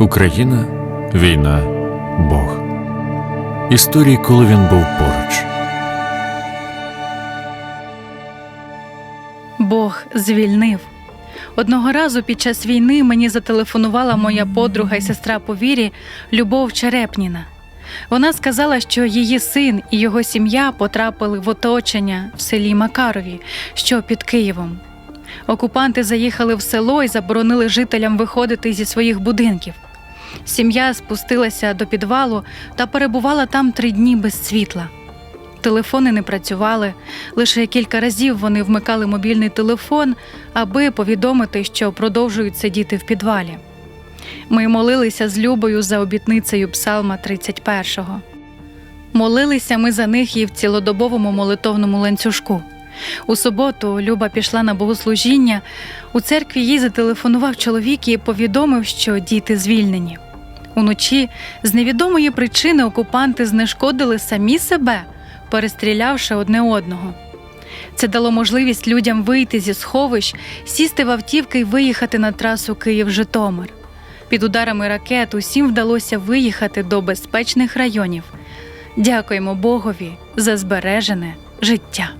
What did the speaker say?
Україна, війна, Бог. Історії, коли він був поруч. Бог звільнив. Одного разу під час війни мені зателефонувала моя подруга і сестра по вірі Любов Черепніна. Вона сказала, що її син і його сім'я потрапили в оточення в селі Макарові, що під Києвом. Окупанти заїхали в село і заборонили жителям виходити зі своїх будинків. Сім'я спустилася до підвалу та перебувала там три дні без світла. Телефони не працювали. Лише кілька разів вони вмикали мобільний телефон, аби повідомити, що продовжують сидіти в підвалі. Ми молилися з Любою за обітницею Псалма 31-го. Молилися ми за них і в цілодобовому молитовному ланцюжку. У суботу Люба пішла на богослужіння. У церкві їй зателефонував чоловік і повідомив, що діти звільнені. Уночі з невідомої причини окупанти знешкодили самі себе, перестрілявши одне одного. Це дало можливість людям вийти зі сховищ, сісти в автівки і виїхати на трасу Київ-Житомир. Під ударами ракет усім вдалося виїхати до безпечних районів. Дякуємо Богові за збережене життя.